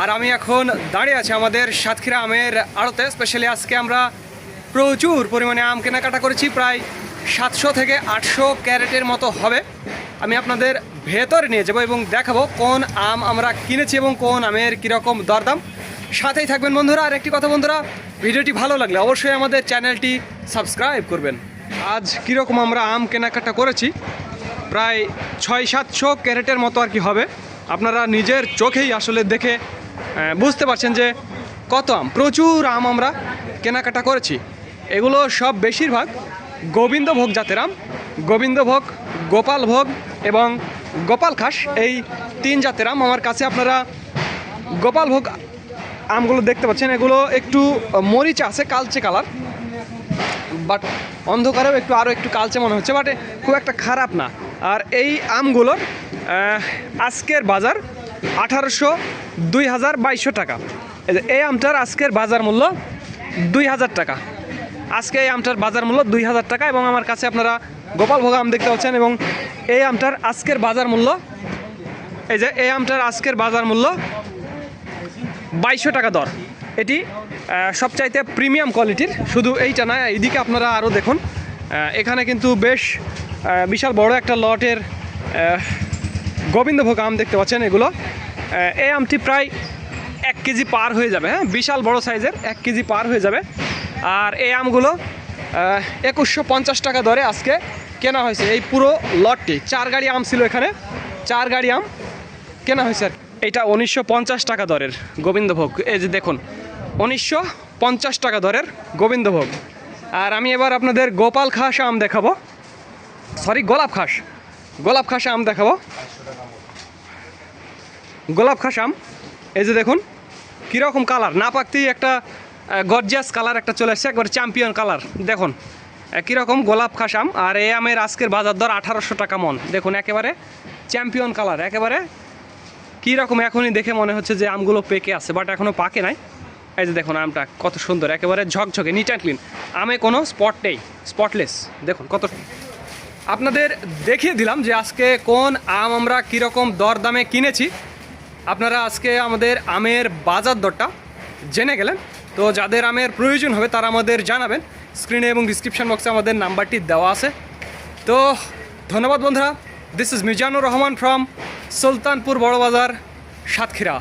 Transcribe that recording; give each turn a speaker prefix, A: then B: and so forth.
A: আর আমি এখন দাঁড়িয়ে আছি আমাদের সাতক্ষীরা আমের আড়তে। স্পেশালি আজকে আমরা প্রচুর পরিমাণে আম কেনাকাটা করেছি, প্রায় সাতশো থেকে আটশো ক্যারেটের মতো হবে। আমি আপনাদের ভেতরে নিয়ে যাব এবং দেখাবো কোন আম আমরা কিনেছি এবং কোন আমের কীরকম দরদাম। সাথেই থাকবেন বন্ধুরা। আর একটি কথা বন্ধুরা, ভিডিওটি ভালো লাগলে অবশ্যই আমাদের চ্যানেলটি সাবস্ক্রাইব করবেন। আজ কীরকম আমরা আম কেনাকাটা করেছি, প্রায় ছয় সাতশো ক্যারেটের মতো আর কি হবে। আপনারা নিজের চোখেই আসলে দেখে বুঝতে পারছেন যে কত আম? প্রচুর আম আমরা কেনাকাটা করেছি। এগুলো সব বেশিরভাগ গোবিন্দভোগ জাতের আম। গোবিন্দভোগ গোপাল ভোগ এবং গোপাল খাস এই তিন জাতের আম আমার কাছে আপনারা গোপাল ভোগ আমগুলো দেখতে পাচ্ছেন। এগুলো একটু মরিচা আছে, কালচে কালার। বাট অন্ধকারেও একটু আরও একটু কালচে মনে হচ্ছে। বাট খুব একটা খারাপ না। আর এই আমগুলোর আজকের বাজার আঠারোশো দুই হাজার বাইশশো টাকা। এই আমটার আজকের বাজার মূল্য দুই হাজার টাকা। আজকে এই আমটার বাজার মূল্য দুই হাজার টাকা এবং আমার কাছে আপনারা গোপাল ভোগ আম দেখতে পাচ্ছেন এবং এই আমটার আজকের বাজার মূল্য এই যে এই আমটার আজকের বাজার মূল্য বাইশশো টাকা দর। এটি সবচাইতে প্রিমিয়াম কোয়ালিটির। শুধু এইটা না, এইদিকে আপনারা আরও দেখুন। এখানে কিন্তু বেশ বিশাল বড় একটা লটের গোবিন্দভোগ আম দেখতে পাচ্ছেন এগুলো। এই আমটি প্রায় এক কেজি পার হয়ে যাবে হ্যাঁ? বিশাল বড় সাইজের এক কেজি পার হয়ে যাবে। আর এই আমগুলো একুশশো পঞ্চাশ টাকা দরে আজকে কেনা হয়েছে। এই পুরো লটটি, চার গাড়ি আম ছিল এখানে, চার গাড়ি আম কেনা হয়েছে। এটা উনিশশো পঞ্চাশ টাকা দরের গোবিন্দভোগ। এই যে দেখুন, উনিশশো পঞ্চাশ টাকা দরের গোবিন্দভোগ। আর আমি এবার আপনাদের গোপাল খাস আম দেখাবো। সরি, গোলাপ খাস। গোলাপ খাস আম দেখাবো। গোলাপ খাস আম, এই যে দেখুন, কীরকম কালার না পাকতেই একটা গর্জিয়াস কালার একটা চলে আসছে, একবার চ্যাম্পিয়ন কালার দেখুন কীরকম গোলাপ খাস আম, আর এই আমের আজকের বাজার দর আঠারোশো টাকা মন। দেখুন, একেবারে চ্যাম্পিয়ন কালার একেবারে কীরকম এখনই দেখে মনে হচ্ছে যে আমগুলো পেকে আছে বাট এখনও পাকে নাই। এই যে দেখুন, আমটা কত সুন্দর, একেবারে ঝকঝকে নিট অ্যান্ড ক্লিন আমে কোনো স্পট নেই স্পটলেস দেখুন, কত আপনাদের দেখিয়ে দিলাম যে আজকে কোন আম আমরা কীরকম দর দামে কিনেছি। আপনারা আজকে আমাদের আমের বাজার দরটা জেনে গেলেন। তো যাদের আমের প্রয়োজন হবে তারা আমাদের জানাবেন। স্ক্রিনে এবং ডিসক্রিপশন বক্সে আমাদের নাম্বারটি দেওয়া আছে। তো ধন্যবাদ বন্ধুরা। This is Mizanur Rahman from Sultanpur Barabazar, Satkhira.